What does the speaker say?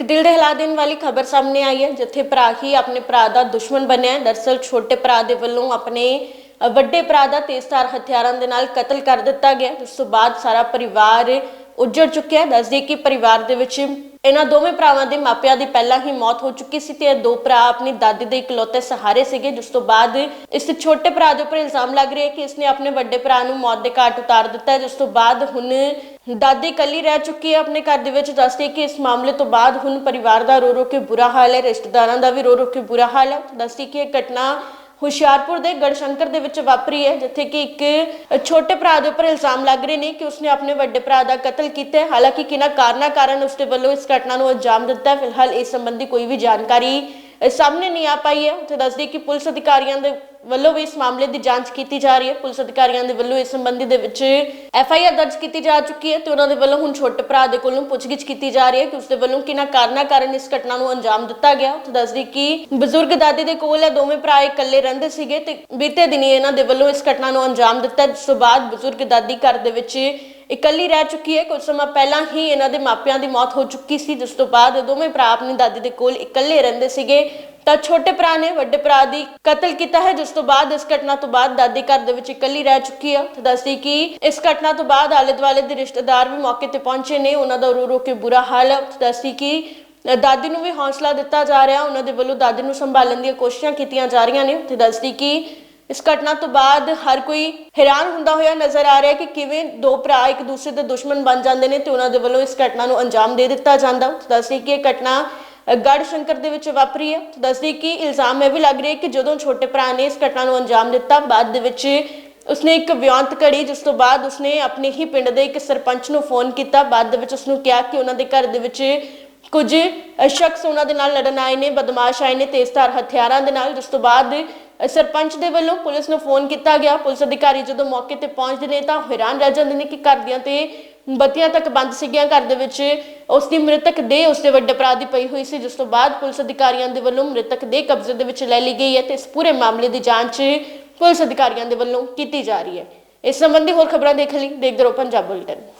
ਇੱਕ ਦਿਲ ਦੇ ਹਿਲਾ ਦੇਣ ਵਾਲੀ ਖਬਰ ਸਾਹਮਣੇ ਆਈ ਹੈ ਜਿੱਥੇ ਭਰਾ ਹੀ ਆਪਣੇ ਭਰਾ ਦਾ ਦੁਸ਼ਮਣ ਬਣਿਆ ਹੈ। ਦਰਸਲ ਛੋਟੇ ਭਰਾ ਦੇ ਵੱਲੋਂ ਆਪਣੇ ਅ, ਵੱਡੇ ਭਰਾ ਦਾ ਤੇਜ਼ਧਾਰ ਹਥਿਆਰਾਂ ਦੇ ਨਾਲ ਕਤਲ ਕਰ ਦਿੱਤਾ ਗਿਆ। ਜਿਸ ਤੋਂ ਬਾਅਦ ਸਾਰਾ ਪਰਿਵਾਰ ਉੱਜੜ ਚੁੱਕਿਆ ਹੈ। ਦੱਸਦੀ ਕਿ ਪਰਿਵਾਰ ਦੇ ਵਿੱਚ ਇਹਨਾਂ ਦੋਵੇਂ ਭਰਾਵਾਂ ਦੇ ਮਾਪਿਆਂ ਦੀ ਪਹਿਲਾਂ ਹੀ ਮੌਤ ਹੋ ਚੁੱਕੀ ਸੀ ਤੇ ਇਹ ਦੋ ਭਰਾ ਆਪਣੀ ਦਾਦੀ ਦੇ ਇਕਲੌਤੇ ਸਹਾਰੇ ਸੀਗੇ, ਜਿਸ ਤੋਂ ਬਾਅਦ ਇਸ ਛੋਟੇ ਭਰਾ ਦੇ ਉੱਪਰ ਇਲਜ਼ਾਮ ਲੱਗ ਰਿਹਾ ਹੈ ਕਿ ਇਸਨੇ ਆਪਣੇ ਵੱਡੇ ਭਰਾ ਨੂੰ ਮੌਤ ਦੇ ਘਾਟ ਉਤਾਰ ਦਿੱਤਾ ਹੈ, ਜਿਸ ਤੋਂ ਬਾਅਦ ਹੁਣ ਦਾਦੀ ਇਕੱਲੀ ਰਹਿ ਚੁੱਕੀ ਹੈ ਆਪਣੇ ਘਰ ਦੇ ਵਿੱਚ। ਦੱਸਦੀ ਕਿ ਇਸ ਮਾਮਲੇ ਤੋਂ ਬਾਅਦ ਹੁਣ ਪਰਿਵਾਰ ਦਾ ਰੋ ਰੋ ਕੇ ਬੁਰਾ ਹਾਲ ਹੈ, ਰਿਸ਼ਤੇਦਾਰਾਂ ਦਾ ਵੀ ਰੋ ਰੋ ਕੇ ਬੁਰਾ ਹਾਲ ਹੈ। ਦੱਸਦੀ ਕਿ ਇਹ ਘਟਨਾ ਹੁਸ਼ਿਆਰਪੁਰ ਦੇ ਗੜਸ਼ੰਕਰ ਦੇ ਵਿੱਚ ਵਾਪਰੀ ਹੈ, ਜਿੱਥੇ ਕਿ ਇੱਕ ਛੋਟੇ ਭਰਾ ਦੇ ਉੱਪਰ ਇਲਜ਼ਾਮ ਲੱਗ ਰਹੇ ਨੇ ਕਿ ਉਸਨੇ ਆਪਣੇ ਵੱਡੇ ਭਰਾ ਦਾ ਕਤਲ ਕੀਤਾ ਹੈ। ਹਾਲਾਂਕਿ ਕਿਨਾਂ ਕਾਰਨਾਂ ਕਾਰਨ ਉਸਦੇ ਵੱਲੋਂ ਇਸ ਘਟਨਾ ਨੂੰ ਅੰਜਾਮ ਦਿੱਤਾ ਹੈ, ਫਿਲਹਾਲ ਇਸ ਸੰਬੰਧੀ ਕੋਈ ਵੀ ਜਾਣਕਾਰੀ ਸਾਹਮਣੇ ਨਹੀਂ ਆ ਪਾਈ ਹੈ। ਉੱਥੇ ਦੱਸਦੀ ਕਿ ਪੁਲਿਸ ਅਧਿਕਾਰੀਆਂ ਦੇ ਵੱਲੋਂ ਵੀ ਇਸ ਮਾਮਲੇ ਦੀ ਜਾਂਚ ਕੀਤੀ ਜਾ ਰਹੀ ਹੈ। ਪੁਲਿਸ ਅਧਿਕਾਰੀਆਂ ਦੇ ਵੱਲੋਂ ਇਸ ਸੰਬੰਧੀ ਦੇ ਵਿੱਚ ਐਫ ਆਈ ਆਰ ਦਰਜ ਕੀਤੀ ਜਾ ਚੁੱਕੀ ਹੈ ਤੇ ਉਹਨਾਂ ਦੇ ਵੱਲੋਂ ਹੁਣ ਛੋਟੇ ਭਰਾ ਦੇ ਕੋਲੋਂ ਪੁੱਛਗਿੱਛ ਕੀਤੀ ਜਾ ਰਹੀ ਹੈ ਕਿ ਉਸਦੇ ਵੱਲੋਂ ਕਿਨਾਂ ਕਾਰਨਾਂ ਕਾਰਨ ਇਸ ਘਟਨਾ ਨੂੰ ਅੰਜਾਮ ਦਿੱਤਾ ਗਿਆ। ਉੱਥੇ ਦੱਸਦੀ ਕਿ ਬਜ਼ੁਰਗ ਦਾਦੀ ਦੇ ਕੋਲ ਇਹ ਦੋਵੇਂ ਭਰਾ ਇਕੱਲੇ ਰਹਿੰਦੇ ਸੀਗੇ ਤੇ ਬੀਤੇ ਦਿਨੀ ਇਹਨਾਂ ਦੇ ਵੱਲੋਂ ਇਸ ਘਟਨਾ ਨੂੰ ਅੰਜਾਮ ਦਿੱਤਾ ਜਿਸ ਤੋਂ ਬਾਅਦ ਬਜ਼ੁਰਗ ਦਾਦੀ ਘਰ ਦੇ ਵਿੱਚ ਇਕੱਲੀ ਰਹਿ ਚੁੱਕੀ ਹੈ। ਕੁਝ ਸਮਾਂ ਪਹਿਲਾਂ ਹੀ ਇਹਨਾਂ ਦੇ ਮਾਪਿਆਂ ਦੀ ਮੌਤ ਹੋ ਚੁੱਕੀ ਸੀ। ਜਿਸ ਤੋਂ ਬਾਅਦ ਦੋਵੇਂ ਭਰਾ ਆਪਣੀ ਦਾਦੀ ਦੇ ਕੋਲ ਇਕੱਲੇ ਰਹਿੰਦੇ ਸੀਗੇ। ਤਾਂ ਛੋਟੇ ਭਰਾ ਨੇ ਵੱਡੇ ਭਰਾ ਦੀ ਕਤਲ ਕੀਤਾ ਹੈ। ਜਿਸ ਤੋਂ ਬਾਅਦ ਇਸ ਘਟਨਾ ਤੋਂ ਬਾਅਦ ਦਾਦੀ ਘਰ ਦੇ ਵਿੱਚ ਇਕੱਲੀ ਰਹਿ ਚੁੱਕੀ ਹੈ। ਤੇ ਦੱਸਦੀ ਕਿ ਇਸ ਘਟਨਾ ਤੋਂ ਬਾਅਦ ਆਲੇ ਦੁਆਲੇ ਦੇ ਰਿਸ਼ਤੇਦਾਰ ਵੀ ਮੌਕੇ ਤੇ ਪਹੁੰਚੇ ਨੇ। ਉਹਨਾਂ ਦਾ ਰੋ ਰੋ ਕੇ ਬੁਰਾ ਹਾਲ ਹੈ। ਤੇ ਦੱਸਦੀ ਕਿ ਦਾਦੀ ਨੂੰ ਵੀ ਹੌਸਲਾ ਦਿੱਤਾ ਜਾ ਰਿਹਾ। ਉਹਨਾਂ ਦੇ ਵੱਲੋਂ ਦਾਦੀ ਨੂੰ ਸੰਭਾਲਣ ਦੀਆਂ ਕੋਸ਼ਿਸ਼ਾਂ ਕੀਤੀਆਂ ਜਾ ਰਹੀਆਂ ਨੇ। ਤੇ ਦੱਸਦੀ ਕਿ ਇਸ ਘਟਨਾ ਤੋਂ ਬਾਅਦ ਹਰ ਕੋਈ ਹੈਰਾਨ ਹੁੰਦਾ ਹੋਇਆ ਨਜ਼ਰ ਆ ਰਿਹਾ ਕਿ ਕਿਵੇਂ ਦੋ ਭਰਾ ਇੱਕ ਦੂਸਰੇ ਦੇ ਦੁਸ਼ਮਣ ਬਣ ਜਾਂਦੇ ਨੇ ਤੇ ਉਹਨਾਂ ਦੇ ਵੱਲੋਂ ਇਸ ਘਟਨਾ ਨੂੰ ਅੰਜਾਮ ਦੇ ਦਿੱਤਾ ਜਾਂਦਾ। ਦੱਸਦੀ ਕਿ ਇਹ ਘਟਨਾ ਗੜ ਸ਼ੰਕਰ ਦੇ ਵਿੱਚ ਵਾਪਰੀ ਹੈ। ਦੱਸਦੀ ਕਿ ਇਲਜ਼ਾਮ ਇਹ ਵੀ ਲੱਗ ਰਿਹਾ ਹੈ ਕਿ ਜਦੋਂ ਛੋਟੇ ਭਰਾ ਨੇ ਇਸ ਘਟਨਾ ਨੂੰ ਅੰਜਾਮ ਦਿੱਤਾ, ਬਾਅਦ ਦੇ ਵਿੱਚ ਉਸਨੇ ਇੱਕ ਵਿਆਂਤ ਘੜੀ, ਜਿਸ ਤੋਂ ਬਾਅਦ ਉਸਨੇ ਆਪਣੇ ਹੀ ਪਿੰਡ ਦੇ ਇੱਕ ਸਰਪੰਚ ਨੂੰ ਫੋਨ ਕੀਤਾ। ਬਾਅਦ ਦੇ ਵਿੱਚ ਉਸਨੂੰ ਕਿਹਾ ਕਿ ਉਹਨਾਂ ਦੇ ਘਰ ਦੇ ਵਿੱਚ ਕੁਝ ਸ਼ਖਸ ਉਹਨਾਂ ਦੇ ਨਾਲ ਲੜਨ ਆਏ ਨੇ, ਬਦਮਾਸ਼ ਆਏ ਨੇ, ਤੇਜ਼ਧਾਰ ਹਥਿਆਰਾਂ ਦੇ ਨਾਲ। ਜਿਸ ਤੋਂ ਬਾਅਦ ਸਰਪੰਚ ਦੇ ਵੱਲੋਂ ਪੁਲਿਸ ਨੂੰ ਫੋਨ ਕੀਤਾ ਗਿਆ। ਪੁਲਿਸ ਅਧਿਕਾਰੀ ਜਦੋਂ ਮੌਕੇ ਤੇ ਪਹੁੰਚਦੇ ਨੇ ਤਾਂ ਹੈਰਾਨ ਰਹਿ ਜਾਂਦੇ ਨੇ ਕਿ ਘਰ ਦੀਆਂ ਤੇ ਬੱਤੀਆਂ ਤੱਕ ਬੰਦ ਸੀਗੀਆਂ। ਘਰ ਦੇ ਵਿੱਚ ਉਸ ਦੀ ਮ੍ਰਿਤਕ ਦੇਹ ਉਸ ਦੇ ਵੱਡੇ ਭਰਾ ਦੀ ਪਈ ਹੋਈ ਸੀ, ਜਿਸ ਤੋਂ ਬਾਅਦ ਪੁਲਿਸ ਅਧਿਕਾਰੀਆਂ ਦੇ ਵੱਲੋਂ ਮ੍ਰਿਤਕ ਦੇਹ ਕਬਜ਼ੇ ਦੇ ਵਿੱਚ ਲੈ ਲਈ ਗਈ ਹੈ ਤੇ ਇਸ ਪੂਰੇ ਮਾਮਲੇ ਦੀ ਜਾਂਚ ਪੁਲਿਸ ਅਧਿਕਾਰੀਆਂ ਦੇ ਵੱਲੋਂ ਕੀਤੀ ਜਾ ਰਹੀ ਹੈ। ਇਸ ਸੰਬੰਧੀ ਹੋਰ ਖਬਰਾਂ ਦੇਖਣ ਲਈ ਦੇਖਦੇ ਰਹੋ ਪੰਜਾਬ ਬੁਲੇਟਿਨ।